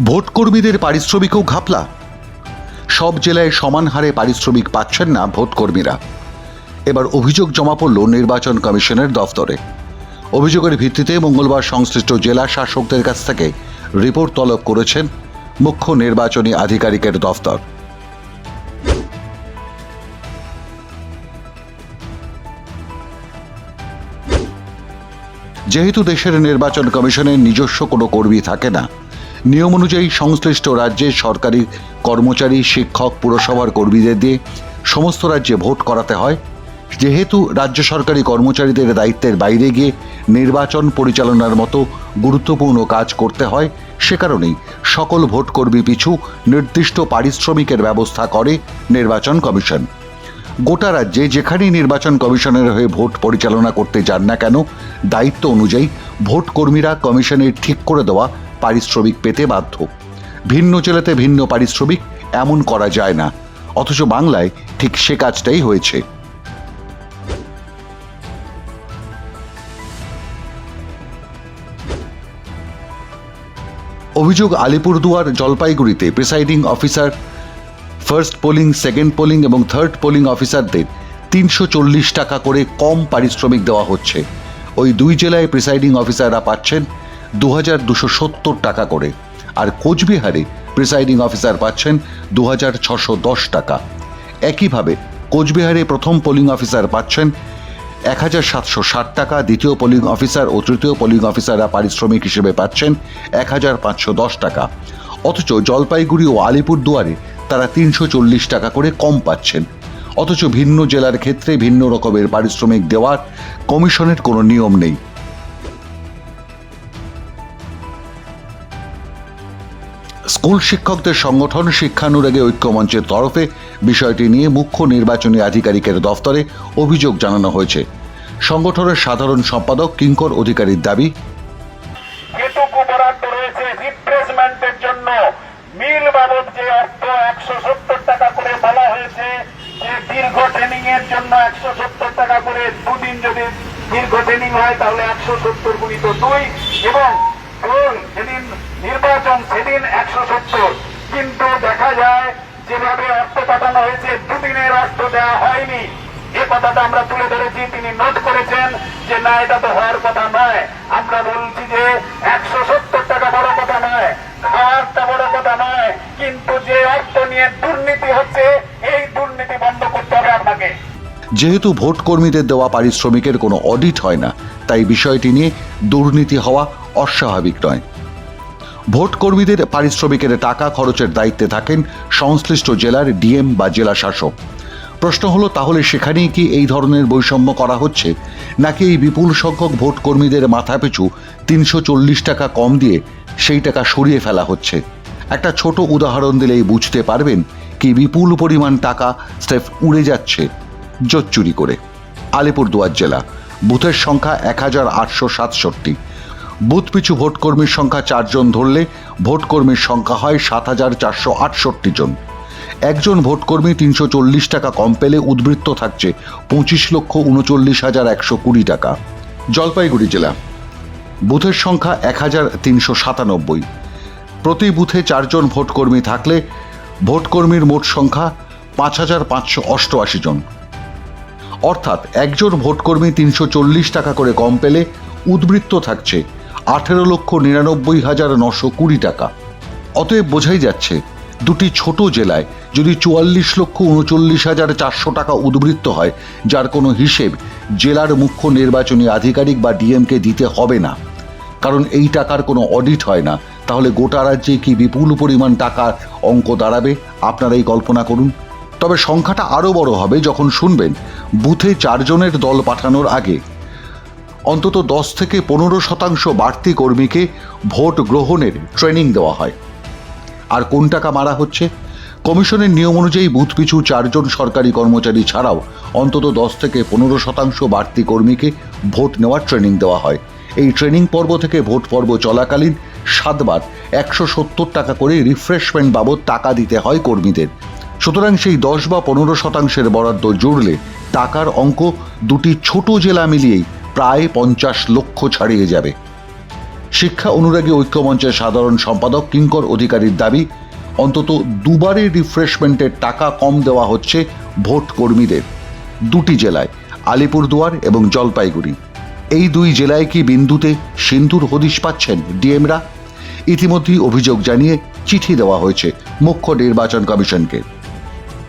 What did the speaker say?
ভোটকর্মীদের পারিশ্রমিকও ঘাপলা। সব জেলায় সমান হারে পারিশ্রমিক পাচ্ছেন না ভোটকর্মীরা। এবার অভিযোগ জমা পড়ল নির্বাচন কমিশনের দফতরে। অভিযোগের ভিত্তিতে মঙ্গলবার সংশ্লিষ্ট জেলা শাসকদের কাছ থেকে রিপোর্ট তলব করেছেন মুখ্য নির্বাচনী আধিকারিকের দফতর। যেহেতু দেশের নির্বাচন কমিশনের নিজস্ব কোনো কর্মী থাকে না নিয়ম অনুযায়ী সংশ্লিষ্ট রাজ্যের সরকারি কর্মচারী, শিক্ষক, পুরসভার কর্মীদের দিয়ে সমস্ত রাজ্যে ভোট করাতে হয়। যেহেতু রাজ্য সরকারি কর্মচারীদের দায়িত্বের বাইরে গিয়ে নির্বাচন পরিচালনার মতো গুরুত্বপূর্ণ কাজ করতে হয়, সে কারণেই সকল ভোটকর্মী পিছু নির্দিষ্ট পারিশ্রমিকের ব্যবস্থা করে নির্বাচন কমিশন। গোটা রাজ্যে যেখানেই নির্বাচন কমিশনের হয়ে ভোট পরিচালনা করতে যান না কেন, দায়িত্ব অনুযায়ী ভোট কর্মীরা কমিশনের ঠিক করে দেওয়া পারিশ্রমিক পেতে বাধ্য। ভিন্ন জেলাতে ভিন্ন পারিশ্রমিক এমন করা যায় না। অথচ বাংলায় ঠিক সে কাজটাই হয়েছে। অভিযোগ আলিপুরদুয়ার জলপাইগুড়িতে presiding officer, first polling, second polling এবং থার্ড পোলিং অফিসারদের তিনশো চল্লিশ টাকা করে কম পারিশ্রমিক দেওয়া হচ্ছে। ওই দুই জেলায় প্রিসাইডিং অফিসাররা পাচ্ছেন দু হাজার দুশো সত্তর টাকা করে। আর কোচবিহারে প্রিসাইডিং অফিসার পাচ্ছেন দু হাজার ছশো দশ টাকা। একইভাবে কোচবিহারে প্রথম পোলিং অফিসার পাচ্ছেন এক হাজার সাতশো ষাট টাকা। দ্বিতীয় পোলিং অফিসার ও তৃতীয় পোলিং অফিসাররা পারিশ্রমিক হিসেবে পাচ্ছেন এক হাজার পাঁচশো দশ টাকা। অথচ জলপাইগুড়ি ও আলিপুরদুয়ারে তারা তিনশো চল্লিশ টাকা করে কম পাচ্ছেন। অথচ ভিন্ন জেলার ক্ষেত্রে ভিন্ন রকমের পারিশ্রমিক দেওয়ার কমিশনের কোনো নিয়ম নেই। স্কুল শিক্ষকদের সংগঠন শিক্ষানুরাগে ঐক্যমঞ্চের তরফে বিষয়টি নিয়ে মুখ্য নির্বাচনী আধিকারিকের দফতরে অভিযোগ জানানো হয়েছে। সংগঠনের সাধারণ সম্পাদক কিঙ্কর অধিকারীর দাবি দীর্ঘ ট্রেনিং হয়, তাহলে একশো সত্তর গুণিত দুই এবং পোল যেদিন নির্বাচন সেদিন একশো সত্তর। কিন্তু দেখা যায়, যেভাবে অর্থ পাঠানো হয়েছে দুদিনের অর্থ দেওয়া হয়নি। এ কথাটা আমরা তুলে ধরেছি, তিনি নোট করেছেন যে না, এটা তো হওয়ার কথা নয়। আমরা বলছি যে একশো সত্তর টাকা বড় কথা নয় খাওয়ারটা বড় কথা নয়। কিন্তু যে অর্থ নিয়ে দুর্নীতি যেহেতু ভোট কর্মীদের দেওয়া পারিশ্রমিকের কোনো অডিট হয় না, তাই বিষয়টি নিয়ে দুর্নীতি হওয়া অস্বাভাবিক নয়। ভোট কর্মীদের পারিশ্রমিকের টাকা খরচের দায়িত্বে থাকেন সংশ্লিষ্ট জেলার ডিএম বা জেলা শাসক। প্রশ্ন হলো, তাহলে সেখানেই কি এই ধরনের বৈষম্য করা হচ্ছে? নাকি এই বিপুল সংখ্যক ভোট কর্মীদের মাথা পিছু তিনশো চল্লিশ টাকা কম দিয়ে সেই টাকা সরিয়ে ফেলা হচ্ছে? একটা ছোট উদাহরণ দিলেই বুঝতে পারবেন কি বিপুল পরিমাণ টাকা স্রেফ উড়ে যাচ্ছে। জোট চুরি করে। আলিপুরদুয়ার জেলা, বুথের সংখ্যা এক হাজার আটশো সাতষট্টি। বুথ পিছু ভোটকর্মীর সংখ্যা চারজন ধরলে ভোটকর্মীর সংখ্যা হয় সাত হাজার চারশো আটষট্টি জন। একজন ভোটকর্মী তিনশো চল্লিশ টাকা কম পেলে উদ্বৃত্ত থাকছে পঁচিশ লক্ষ উনচল্লিশ হাজার একশো কুড়ি টাকা। জলপাইগুড়ি জেলা, বুথের সংখ্যা এক হাজার তিনশো সাতানব্বই। প্রতি বুথে চারজন ভোটকর্মী থাকলে ভোটকর্মীর মোট সংখ্যা পাঁচ হাজার পাঁচশো অষ্টআশি জন। অর্থাৎ একজন ভোটকর্মী তিনশো চল্লিশ টাকা করে কম পেলে উদ্বৃত্ত থাকছে আঠেরো লক্ষ নিরানব্বই হাজার নশো কুড়ি টাকা। অতএব বোঝাই যাচ্ছে, দুটি ছোট জেলায় যদি চুয়াল্লিশ লক্ষ উনচল্লিশ হাজার চারশো টাকা উদ্বৃত্ত হয়, যার কোনো হিসেব জেলার মুখ্য নির্বাচনী আধিকারিক বা ডিএমকে দিতে হবে না। কারণ এই টাকার কোনো অডিট হয় না। তাহলে গোটা রাজ্যে কি বিপুল পরিমাণ টাকার অঙ্ক দাঁড়াবে? আপনারাই কল্পনা করুন। তবে সংখ্যাটা আরও বড় হবে যখন শুনবেন বুথে চারজনের দল পাঠানোর আগে। অন্তত দশ থেকে পনেরো শতাংশ বাড়তি কর্মীকে ভোট গ্রহণের ট্রেনিং দেওয়া হয়। আর কোন টাকা মারা হচ্ছে? কমিশনের নিয়ম অনুযায়ী বুথ পিছু চারজন সরকারি কর্মচারী ছাড়াও অন্তত দশ থেকে পনেরো শতাংশ বাড়তি কর্মীকে ভোট নেওয়ার ট্রেনিং দেওয়া হয়। এই ট্রেনিং পর্ব থেকে ভোট পর্ব চলাকালীন সাতবার একশো সত্তর টাকা করে রিফ্রেশমেন্ট বাবদ টাকা দিতে হয় কর্মীদের। সুতরাং সেই দশ বা পনেরো শতাংশের বরাদ্দ জুড়লে টাকার অঙ্ক দুটি ছোট জেলা মিলিয়েই প্রায় পঞ্চাশ লক্ষ ছাড়িয়ে যাবে। শিক্ষা অনুরাগী ঐক্যমঞ্চের সাধারণ সম্পাদক কিঙ্কর অধিকারীর দাবি, অন্তত দুবারের রিফ্রেশমেন্টের টাকা কম দেওয়া হচ্ছে ভোট কর্মীদের। দুটি জেলায়, আলিপুরদুয়ার এবং জলপাইগুড়ি। এই দুই জেলায় কি বিন্দুতে সিন্দুর হদিশ পাচ্ছেন ডিএমরা? ইতিমধ্যেই অভিযোগ জানিয়ে চিঠি দেওয়া হয়েছে মুখ্য নির্বাচন কমিশনকে।